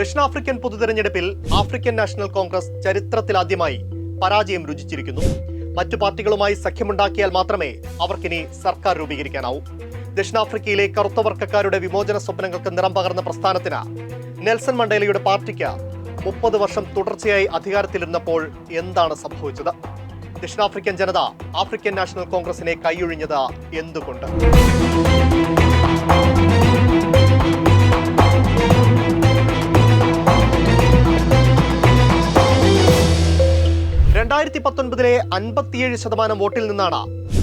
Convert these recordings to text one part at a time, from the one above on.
ദക്ഷിണാഫ്രിക്കൻ പൊതുതെരഞ്ഞെടുപ്പിൽ African national Congress ചരിത്രത്തിലാദ്യമായി പരാജയം രുചിച്ചിരിക്കുന്നു. മറ്റു പാർട്ടികളുമായി സഖ്യമുണ്ടാക്കിയാൽ മാത്രമേ അവർക്കിനി സർക്കാർ രൂപീകരിക്കാനാവൂ. ദക്ഷിണാഫ്രിക്കയിലെ കറുത്ത വർഗക്കാരുടെ വിമോചന സ്വപ്നങ്ങൾക്ക് നിറം പകർന്ന പ്രസ്ഥാനത്തിന് നെൽസൺ മണ്ടേലയുടെ പാർട്ടിക്ക് മുപ്പത് വർഷം തുടർച്ചയായി അധികാരത്തിലിരുന്നപ്പോൾ എന്താണ് സംഭവിച്ചത്? ദക്ഷിണാഫ്രിക്കൻ ജനത ആഫ്രിക്കൻ നാഷണൽ കോൺഗ്രസിനെ കൈയൊഴിഞ്ഞത് എന്തുകൊണ്ട്? രണ്ടായിരത്തി പത്തൊൻപതിലെ അൻപത്തിയേഴ് ശതമാനം വോട്ടിൽ നിന്നാണ്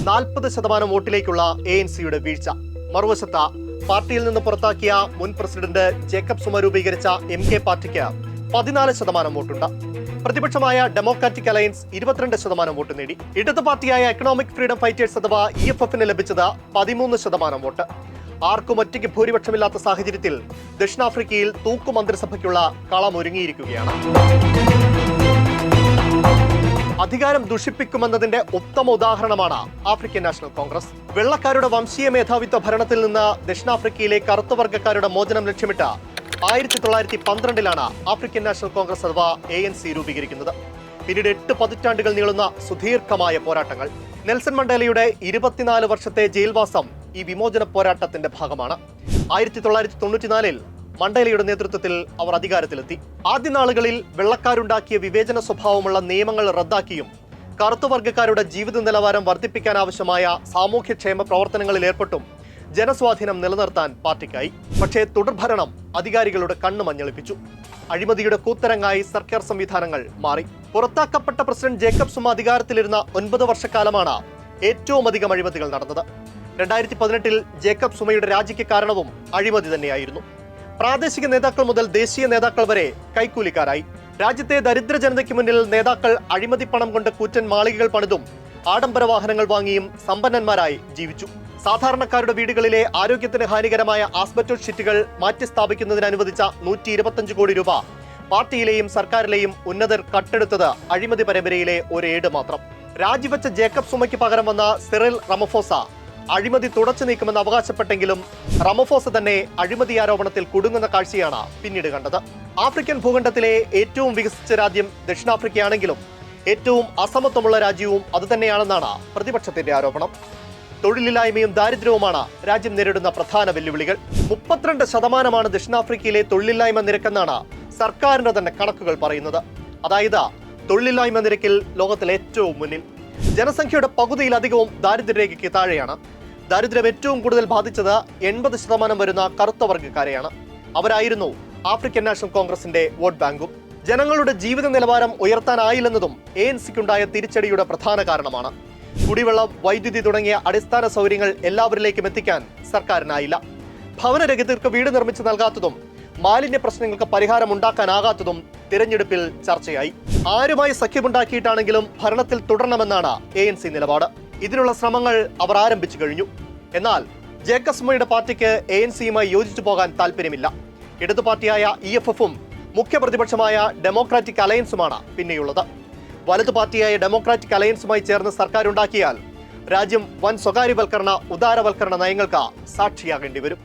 നാൽപ്പത് ശതമാനം വോട്ടിലേക്കുള്ള എ എൻ സിയുടെ വീഴ്ച. മറുവശത്ത് പാർട്ടിയിൽ നിന്ന് പുറത്താക്കിയ മുൻ പ്രസിഡന്റ് ജേക്കബ് സുമ രൂപീകരിച്ച എം കെ പാർട്ടിക്ക് പതിനാല് ശതമാനം വോട്ടുണ്ട്. പ്രതിപക്ഷമായ ഡെമോക്രാറ്റിക് അലയൻസ് ഇരുപത്തിരണ്ട് ശതമാനം വോട്ട് നേടി. ഇടത് പാർട്ടിയായ എക്കണോമിക് ഫ്രീഡം ഫൈറ്റേഴ്സ് അഥവാ ഇ എഫ് എഫിന് ലഭിച്ചത് പതിമൂന്ന് ശതമാനം വോട്ട്. ആർക്കും ഒറ്റയ്ക്ക് ഭൂരിപക്ഷമില്ലാത്ത സാഹചര്യത്തിൽ ദക്ഷിണാഫ്രിക്കയിൽ തൂക്കു മന്ത്രിസഭയ്ക്കുള്ള കളമൊരുങ്ങിയിരിക്കുകയാണ് അധികാരം ദുഷിപ്പിക്കുമെന്നതിന്റെ ഉത്തമ ഉദാഹരണമാണ് ആഫ്രിക്കൻ നാഷണൽ കോൺഗ്രസ്. വെള്ളക്കാരുടെ വംശീയ മേധാവിത്വ ഭരണത്തിൽ നിന്ന് ദക്ഷിണാഫ്രിക്കയിലെ കറുത്തവർഗക്കാരുടെ മോചനം ലക്ഷ്യമിട്ട് ആയിരത്തി തൊള്ളായിരത്തി പന്ത്രണ്ടിലാണ് ആഫ്രിക്കൻ നാഷണൽ കോൺഗ്രസ് അഥവാ എ എൻ സി രൂപീകരിക്കുന്നത്. പിന്നീട് എട്ട് പതിറ്റാണ്ടുകൾ നീളുന്ന സുദീർഘമായ പോരാട്ടങ്ങൾ. നെൽസൺ മണ്ടേലയുടെ ഇരുപത്തിനാല് വർഷത്തെ ജയിൽവാസം ഈ വിമോചന പോരാട്ടത്തിന്റെ ഭാഗമാണ്. ആയിരത്തി തൊള്ളായിരത്തി തൊണ്ണൂറ്റിനാലിൽ മണ്ടേലയുടെ നേതൃത്വത്തിൽ അവർ അധികാരത്തിലെത്തി. ആദ്യ നാളുകളിൽ വെള്ളക്കാരുണ്ടാക്കിയ വിവേചന സ്വഭാവമുള്ള നിയമങ്ങൾ റദ്ദാക്കിയും കറുത്തുവർഗക്കാരുടെ ജീവിത നിലവാരം വർദ്ധിപ്പിക്കാനാവശ്യമായ സാമൂഹ്യക്ഷേമ പ്രവർത്തനങ്ങളിൽ ഏർപ്പെട്ടും ജനസ്വാധീനം നിലനിർത്താൻ പാർട്ടിക്കായി. പക്ഷേ തുടർഭരണം അധികാരികളുടെ കണ്ണു മഞ്ഞളിപ്പിച്ചു. അഴിമതിയുടെ കൂത്തരങ്ങായി സർക്കാർ സംവിധാനങ്ങൾ മാറി. പുറത്താക്കപ്പെട്ട പ്രസിഡന്റ് ജേക്കബ് സുമ അധികാരത്തിലിരുന്ന ഒൻപത് വർഷക്കാലമാണ് ഏറ്റവും അധികം അഴിമതികൾ നടന്നത്. രണ്ടായിരത്തി പതിനെട്ടിൽ ജേക്കബ് സുമയുടെ രാജിക്ക് കാരണവും അഴിമതി തന്നെയായിരുന്നു. പ്രാദേശിക നേതാക്കൾ മുതൽ ദേശീയ നേതാക്കൾ വരെ കൈക്കൂലിക്കാരായി. രാജ്യത്തെ ദരിദ്ര ജനതയ്ക്ക് മുന്നിൽ നേതാക്കൾ അഴിമതി പണം കൊണ്ട് കൂറ്റൻ മാളികകൾ പണിതും ആഡംബര വാഹനങ്ങൾ വാങ്ങിയും സമ്പന്നന്മാരായി ജീവിച്ചു. സാധാരണക്കാരുടെ വീടുകളിലെ ആരോഗ്യത്തിന് ഹാനികരമായ ആസ്ബറ്റോസ് ഷീറ്റുകൾ മാറ്റി സ്ഥാപിക്കുന്നതിന് അനുവദിച്ച നൂറ്റി ഇരുപത്തഞ്ച് കോടി രൂപ പാർട്ടിയിലെയും സർക്കാരിലെയും ഉന്നതർ കട്ടെടുത്തത് അഴിമതി പരമ്പരയിലെ ഒരേട് മാത്രം. രാജിവെച്ച ജേക്കബ് സുമയ്ക്ക് പകരം വന്ന സിറിൽ റമഫോസ അഴിമതി തുടച്ചു നീക്കുമെന്ന് അവകാശപ്പെട്ടെങ്കിലും റമഫോസ് തന്നെ അഴിമതി ആരോപണത്തിൽ കുടുങ്ങുന്ന കാഴ്ചയാണ് പിന്നീട് കണ്ടത്. ആഫ്രിക്കൻ ഭൂഖണ്ഡത്തിലെ ഏറ്റവും വികസിച്ച രാജ്യം ദക്ഷിണാഫ്രിക്കയാണെങ്കിലും ഏറ്റവും അസമത്വമുള്ള രാജ്യവും അതുതന്നെയാണെന്നാണ് പ്രതിപക്ഷത്തിന്റെ ആരോപണം. തൊഴിലില്ലായ്മയും ദാരിദ്ര്യവുമാണ് രാജ്യം നേരിടുന്ന പ്രധാന വെല്ലുവിളികൾ. മുപ്പത്തിരണ്ട് ശതമാനമാണ് ദക്ഷിണാഫ്രിക്കയിലെ തൊഴിലില്ലായ്മ നിരക്കെന്നാണ് സർക്കാരിന്റെ തന്നെ കണക്കുകൾ പറയുന്നത്. അതായത് തൊഴിലില്ലായ്മ നിരക്കിൽ ലോകത്തിൽ ഏറ്റവും മുന്നിൽ. ജനസംഖ്യയുടെ പകുതിയിലധികവും ദാരിദ്ര്യരേഖയ്ക്ക് താഴെയാണ്. ദാരിദ്ര്യം ഏറ്റവും കൂടുതൽ ബാധിച്ചത് എൺപത് ശതമാനം വരുന്ന കറുത്ത വർഗക്കാരെയാണ്. അവരായിരുന്നു ആഫ്രിക്കൻ നാഷണൽ കോൺഗ്രസിന്റെ വോട്ട് ബാങ്കും. ജനങ്ങളുടെ ജീവിത നിലവാരം ഉയർത്താനായില്ലെന്നതും എ എൻ സിക്കുണ്ടായ തിരിച്ചടിയുടെ പ്രധാന കാരണമാണ്. കുടിവെള്ളം വൈദ്യുതി തുടങ്ങിയ അടിസ്ഥാന സൗകര്യങ്ങൾ എല്ലാവരിലേക്കും എത്തിക്കാൻ സർക്കാരിനായില്ല. ഭവനരഹിതർക്ക് വീട് നിർമ്മിച്ചു നൽകാത്തതും മാലിന്യ പ്രശ്നങ്ങൾക്ക് പരിഹാരം ഉണ്ടാക്കാനാകാത്തതും തിരഞ്ഞെടുപ്പിൽ ചർച്ചയായി. ആരുമായി സഖ്യമുണ്ടാക്കിയിട്ടാണെങ്കിലും ഭരണത്തിൽ തുടരണമെന്നാണ് എ എൻ സി നിലപാട്. ഇതിനുള്ള ശ്രമങ്ങൾ അവർ ആരംഭിച്ചു കഴിഞ്ഞു. എന്നാൽ ജേക്കസ്മയുടെ പാർട്ടിക്ക് എ എൻ സിയുമായി യോജിച്ചു പോകാൻ താല്പര്യമില്ല ഇടതു പാർട്ടിയായ ഇ എഫ് എഫും മുഖ്യ പ്രതിപക്ഷമായ ഡെമോക്രാറ്റിക് അലയൻസുമാണ് പിന്നെയുള്ളത്. വലതു പാർട്ടിയായ ഡെമോക്രാറ്റിക് അലയൻസുമായി ചേർന്ന് സർക്കാർ ഉണ്ടാക്കിയാൽ രാജ്യം വൻ സ്വകാര്യവൽക്കരണ ഉദാരവൽക്കരണ നയങ്ങൾക്ക് സാക്ഷിയാകേണ്ടി വരും